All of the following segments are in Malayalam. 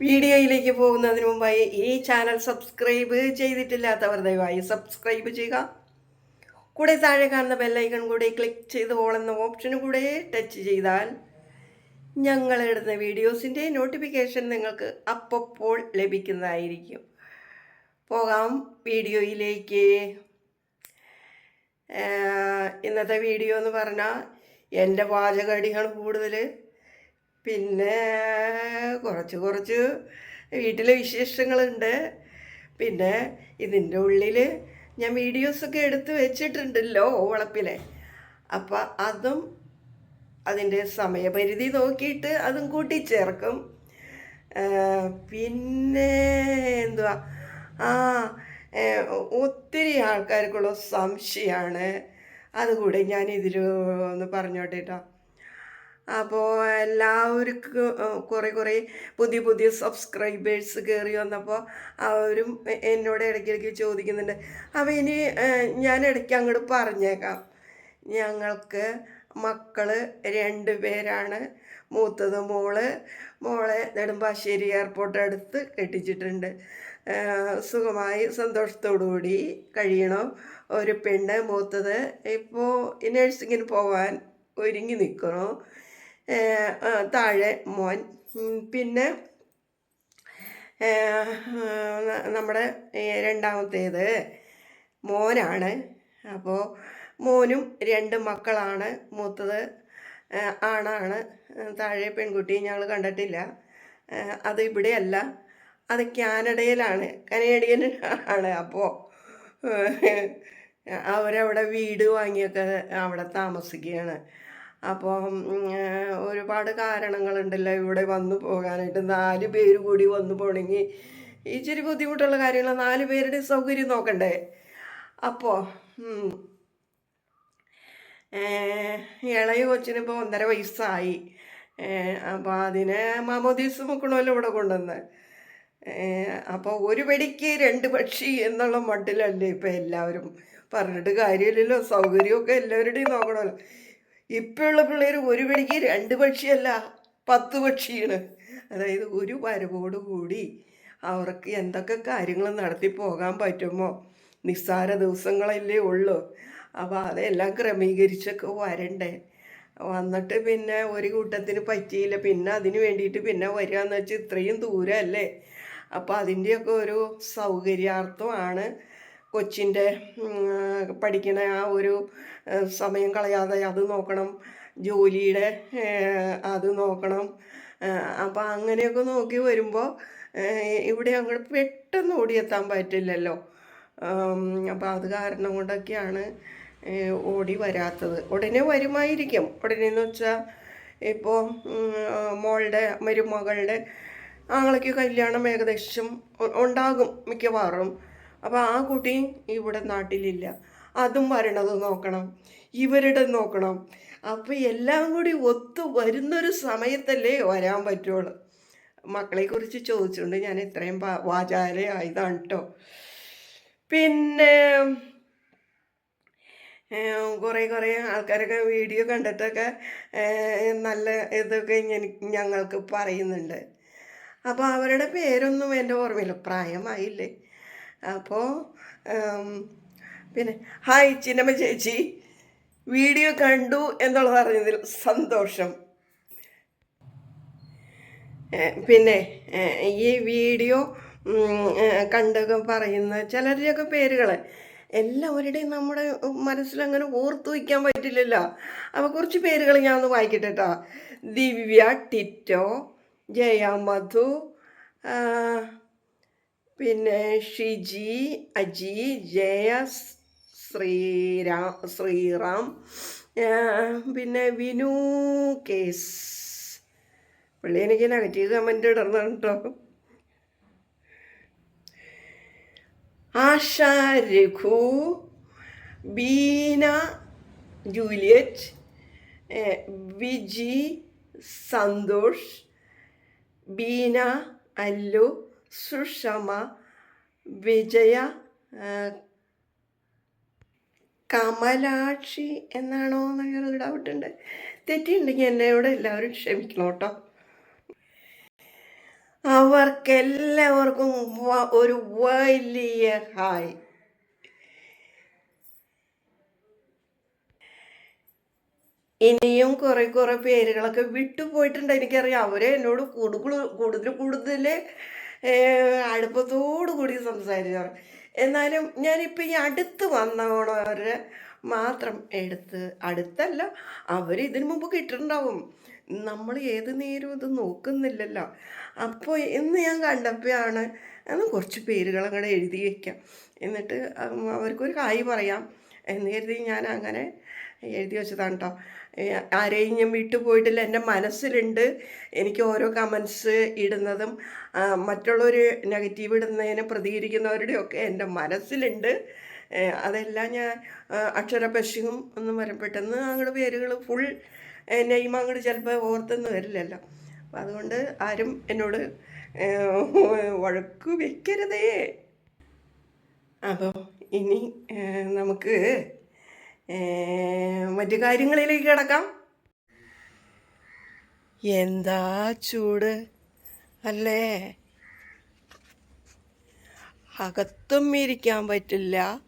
വീഡിയോയിലേക്ക് പോകുന്നതിന് മുമ്പായി ഈ ചാനൽ സബ്സ്ക്രൈബ് ചെയ്തിട്ടില്ലാത്തവർ ദയവായി സബ്സ്ക്രൈബ് ചെയ്യുക. കൂടെ താഴെ കാണുന്ന ബെല്ലൈക്കൺ കൂടെ ക്ലിക്ക് ചെയ്ത് ഓൾ എന്ന ഓപ്ഷന് കൂടെ ടച്ച് ചെയ്താൽ ഞങ്ങൾ ഇടുന്ന വീഡിയോസിന്റെ നോട്ടിഫിക്കേഷൻ നിങ്ങൾക്ക് അപ്പോൾ ലഭിക്കുന്നതായിരിക്കും. പോകാം വീഡിയോയിലേക്ക്. ഇന്നത്തെ വീഡിയോ എന്ന് പറഞ്ഞാൽ എന്റെ പാചകടികൾ കൂടുതൽ പിന്നെ കുറച്ച് കുറച്ച് വീട്ടിലെ വിശേഷങ്ങളുണ്ട്. പിന്നെ ഇതിന്റെ ഉള്ളിൽ ഞാൻ വീഡിയോസൊക്കെ എടുത്ത് വെച്ചിട്ടുണ്ടല്ലോ വളപ്പിലെ അപ്പം അതും അതിന്റെ സമയപരിധി നോക്കിയിട്ട് അതും കൂട്ടിച്ചേർക്കും. ചേർക്കും പിന്നെ എന്തുവാ? ആ ഒത്തിരി ആൾക്കാർക്കുള്ള സംശയമാണ് അതുകൂടെ ഞാൻ ഇതിൽ ഒന്ന് പറഞ്ഞോട്ടെ കേട്ടോ അപ്പോൾ എല്ലാവർക്കും കുറേ കുറേ പുതിയ പുതിയ സബ്സ്ക്രൈബേഴ്സ് കയറി വന്നപ്പോൾ അവരും എന്നോട് ഇടയ്ക്കിടയ്ക്ക് ചോദിക്കുന്നുണ്ട്. അപ്പോൾ ഇനി ഞാൻ ഇടയ്ക്ക് അങ്ങോട്ട് പറഞ്ഞേക്കാം. ഞങ്ങൾക്ക് മക്കൾ രണ്ട് പേരാണ്. മൂത്തത് മോൾ മോളെ നെടുമ്പാശ്ശേരി എയർപോർട്ട് അടുത്ത് കെട്ടിച്ചിട്ടുണ്ട്. സുഖമായി സന്തോഷത്തോടു കൂടി കഴിയണം. ഒരു പെണ്ണ് മൂത്തത്. ഇപ്പോൾ നഴ്സിങ്ങിന് പോകാൻ ഒരുങ്ങി നിൽക്കണു താഴെ മോൻ. പിന്നെ നമ്മുടെ രണ്ടാമത്തേത് മോനാണ്. അപ്പോൾ മോനും രണ്ട് മക്കളാണ്. മൂത്തത് ആണാണ്. താഴെ പെൺകുട്ടി ഞങ്ങൾ കണ്ടിട്ടില്ല. അത് ഇവിടെയല്ല. അത് കാനഡയിലാണ്. കനേഡിയൻ ആണ്. അപ്പോൾ അവരവിടെ വീട് വാങ്ങിയൊക്കെ അവിടെ താമസിക്കുകയാണ് അപ്പോൾ ഒരുപാട് കാരണങ്ങളുണ്ടല്ലോ ഇവിടെ വന്നു പോകാനായിട്ട്. നാല് പേര് കൂടി വന്നു പോകണമെങ്കിൽ ഇച്ചിരി ബുദ്ധിമുട്ടുള്ള കാര്യങ്ങൾ നാല് പേരുടെ സൗകര്യം നോക്കണ്ടേ? അപ്പോൾ ഇളയ കൊച്ചിന് ഇപ്പോൾ ഒന്നര വയസ്സായി. അപ്പോൾ അതിനെ മാമോദീസ് മുക്കണമല്ലോ ഇവിടെ കൊണ്ടുവന്ന്. അപ്പോൾ ഒരു വെടിക്ക് രണ്ട് പക്ഷി എന്നുള്ള മട്ടിലല്ലേ ഇപ്പം എല്ലാവരും പറഞ്ഞിട്ട് കാര്യമില്ലല്ലോ. സൗകര്യമൊക്കെ എല്ലാവരുടെയും നോക്കണമല്ലോ. ഇപ്പോഴുള്ള പിള്ളേർ ഒരു വെടിക്ക് രണ്ട് പക്ഷിയല്ല പത്ത് പക്ഷിയാണ്. അതായത് ഒരു വരവോട് കൂടി അവർക്ക് എന്തൊക്കെ കാര്യങ്ങൾ നടത്തി പോകാൻ പറ്റുമോ? നിസ്സാര ദിവസങ്ങളല്ലേ ഉള്ളൂ. അപ്പോൾ അതെല്ലാം ക്രമീകരിച്ചൊക്കെ വരണ്ടേ. വന്നിട്ട് പിന്നെ ഒരു കൂട്ടത്തിന് പറ്റിയില്ല. പിന്നെ അതിന് വേണ്ടിയിട്ട് പിന്നെ വരികയെന്ന് വെച്ചാൽ ഇത്രയും ദൂരമല്ലേ അപ്പോൾ അതിന്റെയൊക്കെ ഒരു സൗകര്യാർത്ഥമാണ് കൊച്ചിന്റെ പഠിക്കണ ആ ഒരു സമയം കളയാതെ അത് നോക്കണം. ജോലിയുടെ അത് നോക്കണം. അപ്പോൾ അങ്ങനെയൊക്കെ നോക്കി വരുമ്പോൾ ഇവിടെ അങ്ങോട്ട് പെട്ടെന്ന് ഓടിയെത്താൻ പറ്റില്ലല്ലോ. അപ്പോൾ അത് കാരണം കൊണ്ടൊക്കെയാണ് ഓടി വരാത്തത്. ഉടനെ വരുമായിരിക്കും. ഉടനെ എന്ന് വെച്ചാൽ ഇപ്പോൾ മോളുടെ മരുമകളുടെ ആങ്ങളയ്ക്ക് കല്യാണം ഏകദേശം ഉണ്ടാകും മിക്കവാറും. അപ്പോൾ ആ കുട്ടി ഇവിടെ നാട്ടിലില്ല. അതും വരണത് നോക്കണം. ഇവരുടെ നോക്കണം. അപ്പോൾ എല്ലാം കൂടി ഒത്തു വരുന്നൊരു സമയത്തല്ലേ വരാൻ പറ്റുള്ളൂ. മക്കളെക്കുറിച്ച് ചോദിച്ചുകൊണ്ട് ഞാൻ ഇത്രയും വാചാലയായതാണ് കേട്ടോ പിന്നെ കുറേ കുറേ ആൾക്കാരൊക്കെ വീഡിയോ കണ്ടിട്ടൊക്കെ നല്ല ഇതൊക്കെ ഞങ്ങൾക്ക് പറയുന്നുണ്ട്. അപ്പോൾ അവരുടെ പേരൊന്നും എന്റെ ഓർമ്മയില്ല. പ്രായമായില്ലേ. അപ്പോൾ പിന്നെ ഹായ് ചിന്നമ്മ ചേച്ചി. വീഡിയോ കണ്ടു എന്നുള്ളത് അറിഞ്ഞതിൽ സന്തോഷം. പിന്നെ ഈ വീഡിയോ കണ്ടൊക്കെ പറയുന്ന ചിലരുടെയൊക്കെ പേരുകൾ എല്ലാവരുടെയും നമ്മുടെ മനസ്സിലങ്ങനെ ഓർത്തു വയ്ക്കാൻ പറ്റില്ലല്ലോ. അപ്പോൾ കുറച്ച് പേരുകൾ ഞാൻ ഒന്ന് വായിക്കട്ടെ കേട്ടോ ദിവ്യ ടിറ്റോ ജയ മധു പിന്നെ ഷിജി അജി ജയ ശ്രീരാം ശ്രീറാം പിന്നെ വിനു കേസ്. പുള്ളി എനിക്ക് നെഗറ്റീവ് കമന്റ് ഇടണം കേട്ടോ. ആശ രഘു ബീന ജൂലിയറ്റ് വിജി സന്തോഷ് ബീന അല്ലു സുഷമ വിജയ കമലാക്ഷി എന്നാണോ എന്നൊരു ഡൗട്ടുണ്ട് തെറ്റിയുണ്ടെങ്കിൽ എന്നോട് എല്ലാവരും ക്ഷമിക്കണം കേട്ടോ. അവർക്കെല്ലാവർക്കും ഒരു വലിയ ഹായ് ഇനിയും കുറെ കുറെ പേരുകളൊക്കെ വിട്ടുപോയിട്ടുണ്ട്. എനിക്കറിയാം. അവരെ എന്നോട് കൂടുതൽ കൂടുതൽ കൂടുതൽ അടുപ്പത്തോടു കൂടി സംസാരിച്ചു എന്നാലും ഞാനിപ്പോൾ ഈ അടുത്ത് വന്നവരെ മാത്രം എടുത്ത് അടുത്തല്ല അവർ ഇതിനു മുമ്പ് കിട്ടുന്നുണ്ടാവും നമ്മൾ ഏത് നേരവും ഇത് നോക്കുന്നില്ലല്ലോ. അപ്പോൾ ഇന്ന് ഞാൻ കണ്ടപ്പോഴാണ് എന്ന് കുറച്ച് പേരുകൾ അങ്ങോട്ട് എഴുതി വയ്ക്കാം എന്നിട്ട് അവർക്കൊരു കായ് പറയാം. എന്ന് കരുതി ഞാൻ അങ്ങനെ എഴുതി വെച്ചതാണ് കേട്ടോ ആരെയും ഞാൻ വിട്ടു പോയിട്ടില്ല എന്റെ മനസ്സിലുണ്ട് എനിക്ക് ഓരോ കമൻസ് ഇടുന്നതും മറ്റുള്ളവർ നെഗറ്റീവ് ഇടുന്നതിന് പ്രതികരിക്കുന്നവരുടെയൊക്കെ എന്റെ മനസ്സിലുണ്ട്. അതെല്ലാം ഞാൻ അക്ഷരപശ്യവും ഒന്നും വരും. പെട്ടെന്ന് അങ്ങോട്ട് പേരുകൾ ഫുൾ നെയ്മ അങ്ങോട്ട് ചിലപ്പോൾ ഓർത്തെന്ന് വരില്ലല്ലോ. അപ്പം അതുകൊണ്ട് ആരും എന്നോട് വഴക്കു വെക്കരുതേ. അപ്പോൾ ഇനി നമുക്ക് മറ്റു കാര്യങ്ങളിലേക്ക് കിടക്കാം. എന്താ ചൂട്? അല്ലേ? അകത്തും ഇരിക്കാൻ പറ്റില്ല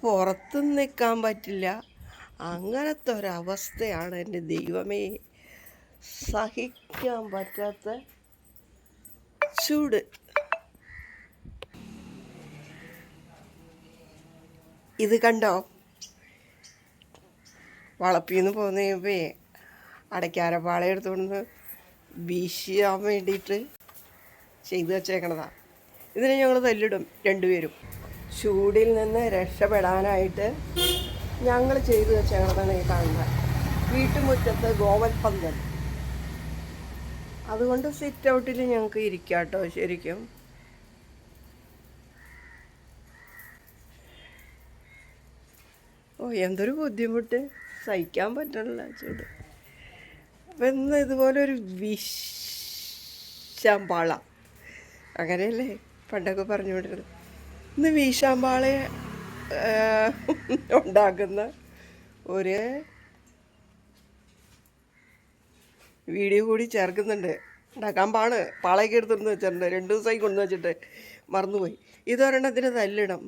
പുറത്തും നിൽക്കാൻ പറ്റില്ല. അങ്ങനത്തെ ഒരവസ്ഥയാണ് എന്റെ ദൈവമേ. സഹിക്കാൻ പറ്റാത്ത ചൂട്. ഇത് കണ്ടോ? വളപ്പിന്ന് പോന്ന് അടയ്ക്കാര അടയ്ക്കാരപ്പാള എടുത്തുകൊണ്ട് വീശിയാൻ വേണ്ടിയിട്ട് ചെയ്തു വെച്ചേക്കണതാ. ഇതിനെ ഞങ്ങൾ തല്ലിടും രണ്ടുപേരും. ചൂടിൽ നിന്ന് രക്ഷപ്പെടാനായിട്ട് ഞങ്ങൾ ചെയ്തു വെച്ചേക്കണതാണ് ഈ കാണുന്നത് വീട്ടുമുറ്റത്ത് ഗോവൽ പന്തൽ. അതുകൊണ്ട് സിറ്റ് ഔട്ടിൽ ഞങ്ങൾക്ക് ഇരിക്കാം കേട്ടോ ശരിക്കും. ഓ എന്തൊരു ബുദ്ധിമുട്ട്. സഹിക്കാൻ പറ്റണില്ല ചൂട്. അപ്പം ഇന്ന് ഇതുപോലെ ഒരു വിഷാമ്പാള അങ്ങനെയല്ലേ പണ്ടൊക്കെ പറഞ്ഞുകൊണ്ടിരുന്നത്. ഇന്ന് വീശാമ്പാള ഉണ്ടാക്കുന്ന ഒരു വീഡിയോ കൂടി ചേർക്കുന്നുണ്ട്. ഉണ്ടാക്കാൻ പാണ് പാളയൊക്കെ എടുത്തുകൊണ്ട് വെച്ചിട്ടുണ്ട്. രണ്ട് ദിവസമായി കൊണ്ടു വെച്ചിട്ട് മറന്നുപോയി. ഇതൊരെണ്ണത്തിന് തല്ലിടണം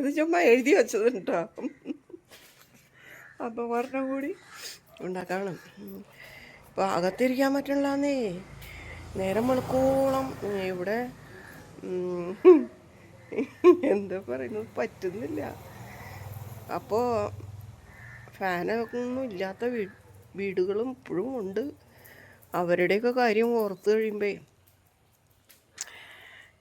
ഇത് ചുമ്മാ എഴുതി വെച്ചത് കേട്ടോ. അപ്പോൾ വരണം കൂടി ഉണ്ടാക്കണം. ഇപ്പോൾ അകത്തിരിക്കാൻ പറ്റണില്ലാന്നേ. നേരം വെളുക്കോളം. ഇവിടെ എന്താ പറയുന്നത്? പറ്റുന്നില്ല. അപ്പോൾ ഫാനൊന്നും ഇല്ലാത്ത വീ വീടുകളും ഇപ്പോഴും ഉണ്ട്. അവരുടെയൊക്കെ കാര്യം ഓർത്ത് കഴിയുമ്പോൾ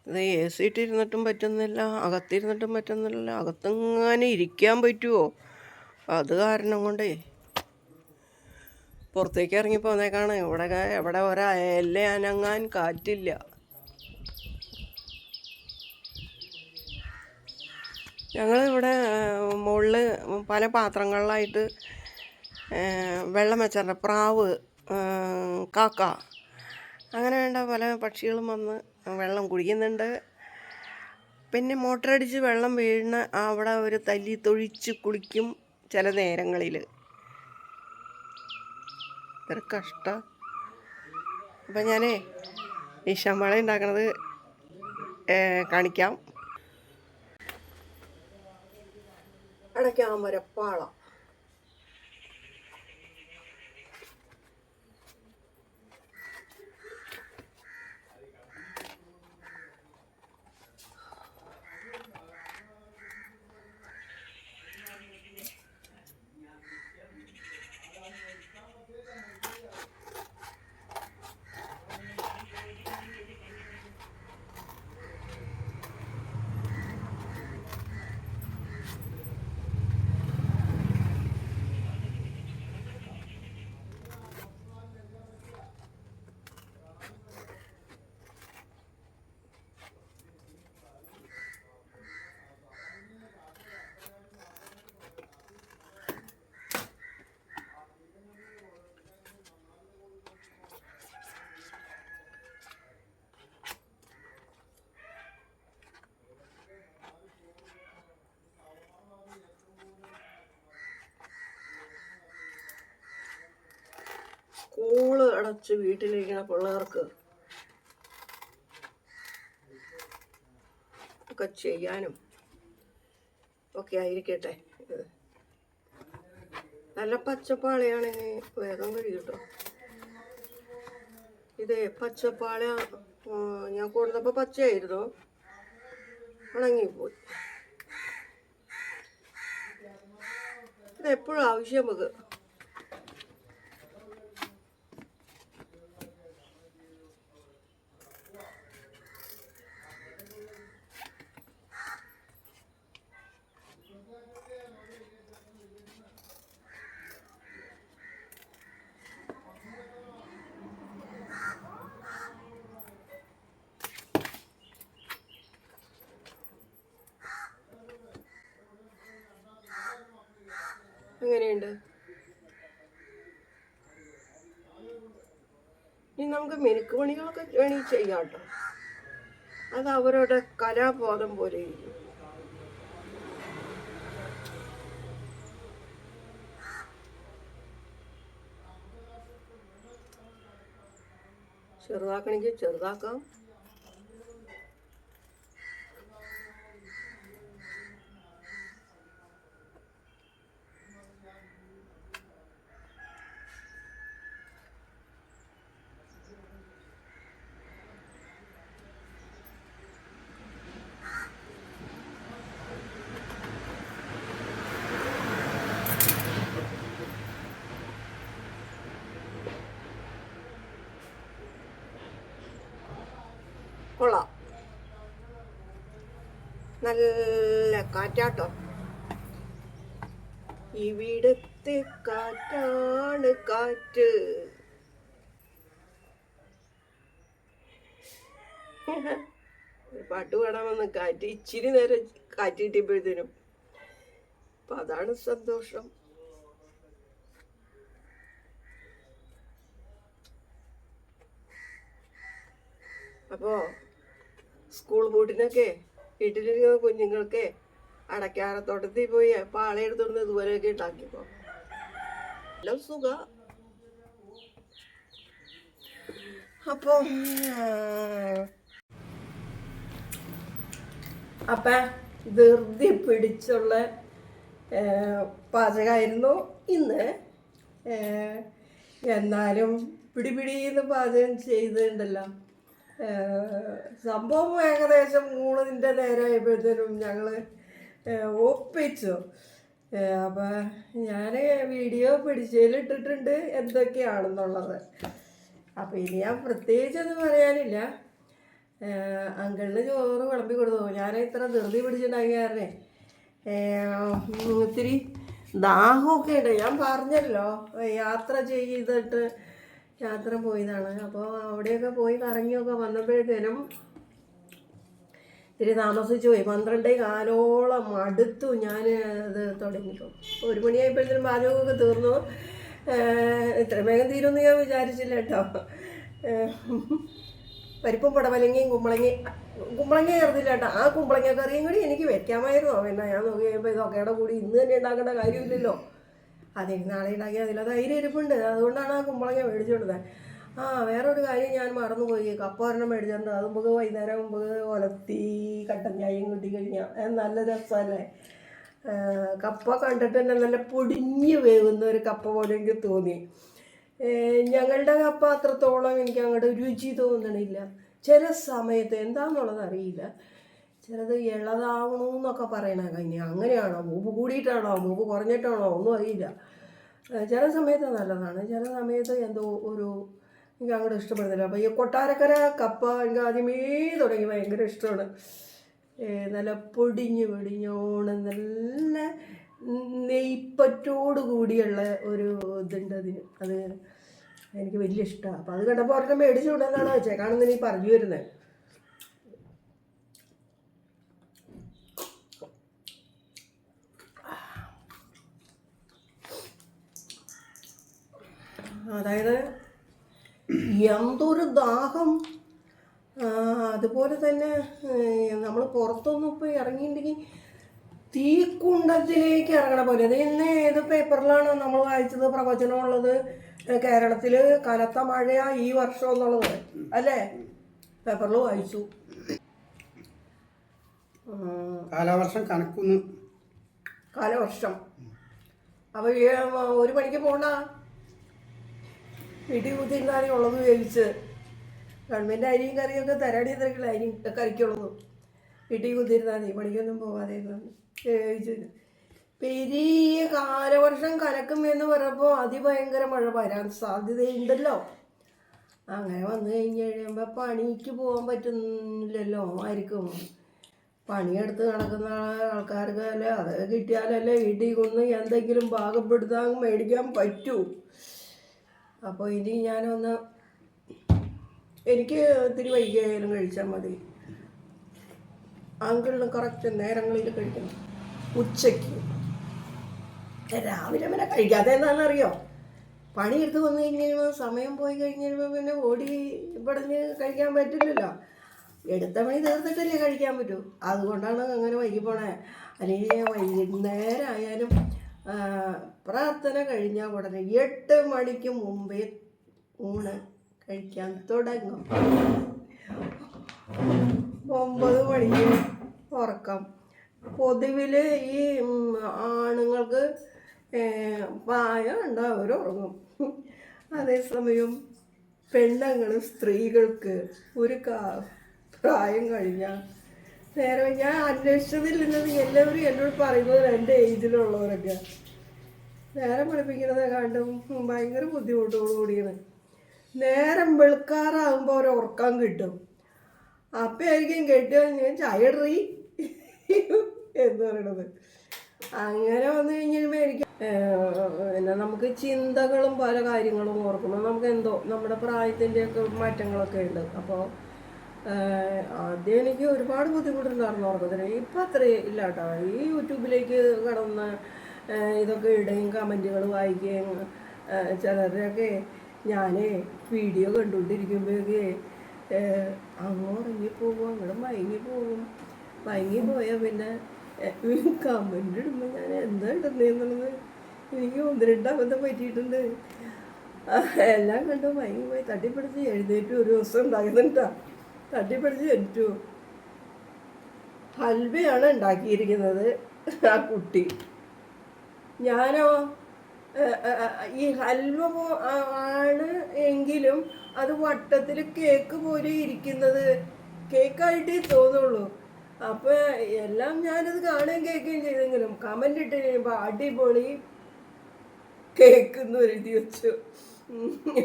ഇത് എ സി ഇട്ടിരുന്നിട്ടും പറ്റുന്നില്ല അകത്തിരുന്നിട്ടും പറ്റുന്നില്ല. അകത്തെങ്ങാനും ഇരിക്കാൻ പറ്റുമോ അത് കാരണം കൊണ്ടേ പുറത്തേക്ക് ഇറങ്ങി പോന്നേക്കാണ്. ഇവിടെ ഇവിടെ ഒരയല അനങ്ങാൻ കാറ്റില്ല. ഞങ്ങൾ ഇവിടെ മുകളിൽ പല പാത്രങ്ങളിലായിട്ട് വെള്ളം വെച്ചിട്ടുണ്ട് പ്രാവ് കാക്ക. അങ്ങനെ വേണ്ട പല പക്ഷികളും വന്ന് വെള്ളം കുടിക്കുന്നുണ്ട്. പിന്നെ മോട്ടറടിച്ച് വെള്ളം വീഴുന്ന അവിടെ ഒരു തല്ലി തൊഴിച്ച് കുളിക്കും. ചില നേരങ്ങളിൽ. ഇത്ര കഷ്ട. അപ്പം ഞാനേ ഇഷാമ്പള ഉണ്ടാക്കണത് കാണിക്കാം. അടയ്ക്കാൻ വരെ അടച്ച് വീട്ടിലിരിക്കുന്ന പിള്ളേർക്ക് ഒക്കെ ചെയ്യാനും ഒക്കെ ആയിരിക്കട്ടെ നല്ല പച്ചപ്പാളയാണെങ്കിൽ വേഗം കഴിയൂട്ടോ ഇതേ പച്ചപ്പാള ഞാൻ കൊടുത്തപ്പോൾ പച്ചയായിരുന്നു. ഉണങ്ങിപ്പോയി. ഇതെപ്പോഴും ആവശ്യം നമുക്ക് എങ്ങനെയുണ്ട്? ഇനി നമുക്ക് മിനുക്ക് പണികളൊക്കെ വേണമെങ്കിൽ ചെയ്യാം കേട്ടോ. അത് അവരുടെ കലാബോധം പോലെ ഇരിക്കും. ചെറുതാക്കണമെങ്കിൽ ചെറുതാക്കാം. കൊള്ളാം. നല്ല കാറ്റാട്ടോ. ഇവിടത്തെ കാറ്റാണ് കാറ്റ്. പാട്ട് പാടാമെന്ന് കാറ്റ് ഇച്ചിരി നേരം കാറ്റ് കിട്ടിയപ്പോഴത്തേനും. അപ്പൊ അതാണ് സന്തോഷം. അപ്പോൾ സ്കൂൾ ബൂട്ടിനൊക്കെ വീട്ടിലിരിക്കുന്ന കുഞ്ഞുങ്ങൾക്ക് അടയ്ക്കാറത്തോട്ടത്തിൽ പോയി പാളയെടുത്തോണ്ട് ഇതുപോലെയൊക്കെ ഉണ്ടാക്കിയപ്പോൾ എല്ലാം സുഖ. അപ്പൊ അപ്പ ധൃതി പിടിച്ചുള്ള പാചകമായിരുന്നു ഇന്ന്. എന്നാലും പിടിപിടിന്ന് പാചകം ചെയ്തിട്ടുണ്ടല്ലോ. സംഭവം ഏകദേശം മൂന്നിന്റെ നേരമായപ്പോഴത്തേനും ഞങ്ങൾ ഒപ്പിച്ചു. അപ്പം ഞാൻ വീഡിയോ പിടിച്ചതിലിട്ടിട്ടുണ്ട് എന്തൊക്കെയാണെന്നുള്ളത്. അപ്പം ഇനി ഞാൻ പ്രത്യേകിച്ചൊന്നും പറയാനില്ല. അങ്കിളിന് ചോറ് വിളമ്പി കൊടുത്തു. ഞാൻ ഇത്ര ധൃതി പിടിച്ചിട്ടുണ്ടാക്കിയായിരുന്നേ ഒത്തിരി ദാഹമൊക്കെ ഉണ്ട്. ഞാൻ പറഞ്ഞല്ലോ യാത്ര ചെയ്തിട്ട് യാത്ര പോയതാണ്. അപ്പോൾ അവിടെയൊക്കെ പോയി കറങ്ങിയൊക്കെ വന്നപ്പോഴത്തേനും ഇത്തിരി താമസിച്ചു പോയി. പന്ത്രണ്ടേ കാലോളം അടുത്തു ഞാൻ ഇത് തുടങ്ങിക്കും ഒരു മണിയായപ്പോഴത്തേനും പാചകമൊക്കെ തീർന്നു. ഇത്ര വേഗം തീരുമെന്ന് ഞാൻ വിചാരിച്ചില്ല കേട്ടോ. പരിപ്പും പടവലങ്ങയും കുമ്പളങ്ങയും കുമ്പളങ്ങ ചേർത്തില്ല കേട്ടോ. ആ കുമ്പളങ്ങ കറിയും കൂടി എനിക്ക് വെക്കാമായിരുന്നു. പിന്നെ ഞാൻ നോക്കി കഴിയുമ്പോൾ ഇതൊക്കെയുടെ കൂടി ഇന്ന് തന്നെ ഉണ്ടാക്കേണ്ട കാര്യമില്ലല്ലോ. അതിന് നാളെ ഉണ്ടാക്കി അതിൽ ധൈര്യം ഇരിപ്പുണ്ട്. അതുകൊണ്ടാണ് ആ കുമ്പളങ്ങ മേടിച്ചു കൊടുത്തത് ആ വേറൊരു കാര്യം ഞാൻ മറന്നുപോയി. കപ്പ ഒരെണ്ണം മേടിച്ചിട്ടുണ്ട് അത് നമുക്ക് വൈകുന്നേരം മുമ്പ് ഒലത്തി കട്ടൻ ചായയും കിട്ടി കഴിഞ്ഞാൽ നല്ല രസമല്ലേ കപ്പ കണ്ടിട്ട് തന്നെ നല്ല പൊടിഞ്ഞ് വേവുന്ന ഒരു കപ്പ പോലെ എനിക്ക് തോന്നി. ഞങ്ങളുടെ കപ്പ അത്രത്തോളം എനിക്ക് അങ്ങോട്ട് രുചി തോന്നണില്ല. ചില സമയത്ത് എന്താണെന്നുള്ളത് അറിയില്ല ചിലത് ഇളതാവണമെന്നൊക്കെ പറയണ ഇനി അങ്ങനെയാണോ? മൂവ് കൂടിയിട്ടാണോ? മൂവ് കുറഞ്ഞിട്ടാണോ? ഒന്നും അറിയില്ല. ചില സമയത്ത് നല്ലതാണ്. ചില സമയത്ത് എന്തോ ഒരു എനിക്ക് അങ്ങോട്ട് ഇഷ്ടപ്പെടുന്നില്ല. അപ്പോൾ ഈ കൊട്ടാരക്കര കപ്പ എനിക്ക് ആദ്യമേ തുടങ്ങി ഭയങ്കര ഇഷ്ടമാണ്. നല്ല പൊടിഞ്ഞ് പൊടിഞ്ഞോണം നല്ല നെയ്പ്പറ്റോട് കൂടിയുള്ള ഒരു ഇതുണ്ട് അതിന്. അത് എനിക്ക് വലിയ ഇഷ്ടമാണ് അപ്പോൾ അത് കണ്ടപ്പോൾ ഒരെണ്ണം മേടിച്ചു കൊണ്ടെന്നാണ് വെച്ചേക്കാണെന്ന് നീ പറഞ്ഞു വരുന്നത് അതായത് എന്തൊരു ദാഹം. അതുപോലെ തന്നെ നമ്മൾ പുറത്തൊന്നും ഇപ്പോൾ ഇറങ്ങിയിട്ടുണ്ടെങ്കിൽ തീക്കുണ്ടത്തിലേക്ക് ഇറങ്ങണ പോലെ. അത് ഇന്ന് ഏത് പേപ്പറിലാണ് നമ്മൾ വായിച്ചത് പ്രവചനമുള്ളത്? കേരളത്തിൽ കനത്ത മഴയാ ഈ വർഷം എന്നുള്ളത്. അല്ലേ? പേപ്പറിൽ വായിച്ചു. കാലവർഷം കണക്കുന്നു. കാലവർഷം. അപ്പൊ ഒരു പണിക്ക് പോണ്ട? വീട്ടിൽ കുത്തിയിരുന്നാലേ ഉള്ളത് വേവിച്ച് ഗവൺമെന്റ് അരിയും കറിയൊക്കെ തരാടി തിരക്കില്ല അരിയും കറിക്കുള്ളത്. വീട്ടിൽ കുത്തിയിരുന്നാൽ മതി പണിക്കൊന്നും പോവാതെ വേവിച്ച് പെരിയ കാലവർഷം കലക്കും എന്ന് പറഞ്ഞപ്പോൾ അതിഭയങ്കര മഴ വരാൻ സാധ്യതയുണ്ടല്ലോ. അങ്ങനെ വന്നു കഴിഞ്ഞ് കഴിയുമ്പോൾ പണിക്ക് പോകാൻ പറ്റുന്നില്ലല്ലോ ആയിരിക്കും പണിയെടുത്ത് നടക്കുന്ന ആൾക്കാർക്ക് അല്ലേ അത് കിട്ടിയാലല്ലേ വീട്ടിൽ കൊന്ന് എന്തെങ്കിലും പാകപ്പെടുത്താൻ മേടിക്കാൻ പറ്റൂ. അപ്പോൾ ഇനി ഞാനൊന്ന് എനിക്ക് ഇത്തിരി വൈകിയായാലും കഴിച്ചാൽ മതി. ആങ്കിളിന് കറക്റ്റ് നേരങ്ങളിൽ കഴിക്കണം. ഉച്ചയ്ക്ക്. രാവിലെ പിന്നെ കഴിക്കാതെ എന്താണെന്നറിയോ പണിയെടുത്ത് വന്നു കഴിഞ്ഞ് കഴിയുമ്പോൾ സമയം പോയി കഴിഞ്ഞ് കഴിയുമ്പോൾ പിന്നെ ഓടി ഇവിടുന്ന് കഴിക്കാൻ പറ്റില്ലല്ലോ. എടുത്ത പണി തീർത്തിട്ടല്ലേ കഴിക്കാൻ പറ്റൂ. അതുകൊണ്ടാണ് അങ്ങനെ വൈകി പോണേ. അല്ലെങ്കിൽ വൈകുന്നേരം ആയാലും പ്രാർത്ഥന കഴിഞ്ഞാൽ ഉടനെ എട്ട് മണിക്ക് മുമ്പേ ഊണ് കഴിക്കാൻ തുടങ്ങും. ഒമ്പത് മണിക്ക് ഉറക്കം. പൊതുവിൽ ഈ ആണുങ്ങൾക്ക് പ്രായം ഉണ്ട് അവർ ഉറങ്ങും. അതേസമയം പെണ്ണുങ്ങളും സ്ത്രീകൾക്ക് ഒരു കാ പ്രായം കഴിഞ്ഞാൽ നേരെ ഞാൻ അന്വേഷിച്ചതിൽ നിന്നത് എല്ലാവരും എന്നോട് പറയുന്നത് എന്റെ ഏജിലുള്ളവരൊക്കെ. നേരം പഠിപ്പിക്കുന്നത് കണ്ടും ഭയങ്കര ബുദ്ധിമുട്ടോടുകൂടിയാണ് നേരം വെളുക്കാറാകുമ്പോൾ ഒരു ഉറക്കം കിട്ടും. അപ്പം ആയിരിക്കും കെട്ടിയാൽ ഞാൻ ചായ ഇടറി എന്ന് പറയണത്. അങ്ങനെ വന്നു കഴിഞ്ഞാൽ എനിക്ക് പിന്നെ നമുക്ക് ചിന്തകളും പല കാര്യങ്ങളും ഓർക്കുമ്പോൾ നമുക്ക് എന്തോ നമ്മുടെ പ്രായത്തിന്റെയൊക്കെ മാറ്റങ്ങളൊക്കെ ഉണ്ട്. അപ്പോൾ ആദ്യം എനിക്ക് ഒരുപാട് ബുദ്ധിമുട്ടുണ്ടായിരുന്നു ഓർമ്മത്തിന്. ഇപ്പം അത്ര ഇല്ല കേട്ടോ ഈ യൂട്യൂബിലേക്ക് കടന്ന് ഇതൊക്കെ ഇടുകയും കമന്റുകൾ വായിക്കുകയും ചിലരുടെയൊക്കെ ഞാൻ വീഡിയോ കണ്ടുകൊണ്ടിരിക്കുമ്പോഴൊക്കെ അങ്ങ് ഉറങ്ങിപ്പോകും അങ്ങോട്ട് മയങ്ങി പോകും മയങ്ങി പോയാൽ പിന്നെ കമന്റ് ഇടുമ്പോൾ ഞാൻ എന്താ ഇടുന്നതെന്നുള്ളത് എനിക്ക് ഒന്ന് രണ്ടാമത്തെ പറ്റിയിട്ടുണ്ട്. എല്ലാം കണ്ടു മയങ്ങി പോയി തട്ടിപ്പിടിച്ച് എഴുന്നേറ്റ് ഒരു ദിവസം ഉണ്ടാകുന്നുണ്ടാ തട്ടിപ്പിടിച്ച് എണീറ്റു ഹൽവയാണ് ഉണ്ടാക്കിയിരിക്കുന്നത് ആ കുട്ടി. ഞാനോ ഈ ഹൽവ ആണ് എങ്കിലും അത് വട്ടത്തിൽ കേക്ക് പോലെ ഇരിക്കുന്നത്. കേക്കായിട്ടേ തോന്നുള്ളൂ. അപ്പോൾ എല്ലാം ഞാനത് കാണുകയും കേൾക്കുകയും ചെയ്തെങ്കിലും കമന്റ് ഇട്ട് കഴിയുമ്പോൾ അടിപൊളി കേക്ക് എന്ന് എഴുതി വെച്ചു.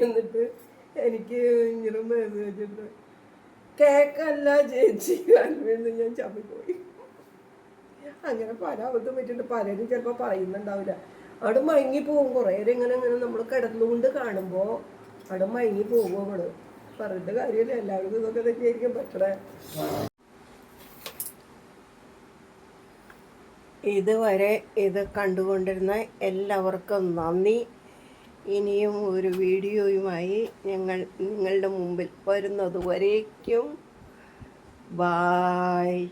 എന്നിട്ട് എനിക്ക് ഇങ്ങനെ മെസ്സേജ് കേക്കല്ല ചേച്ചി. ഹൽവയെന്ന് ഞാൻ ചമ്മിപ്പോയി. അങ്ങനെ പല അബദ്ധം പറ്റിയിട്ട് പലരും ചിലപ്പോൾ പറയുന്നുണ്ടാവില്ല. അവിടെ മയങ്ങി പോകും കുറേ ഇങ്ങനെ ഇങ്ങനെ നമ്മൾ കിടന്നുകൊണ്ട് കാണുമ്പോൾ അവിടെ മയങ്ങി പോകും അവൾ. പറഞ്ഞിട്ട് കാര്യമില്ല. എല്ലാവർക്കും ഇതൊക്കെ തന്നെയായിരിക്കും പറ്റണേ. ഇതുവരെ ഇത് കണ്ടുകൊണ്ടിരുന്ന എല്ലാവർക്കും നന്ദി. ഇനിയും ഒരു വീഡിയോയുമായി ഞങ്ങൾ നിങ്ങളുടെ മുമ്പിൽ വരുന്നത് വരേക്കും ബായ്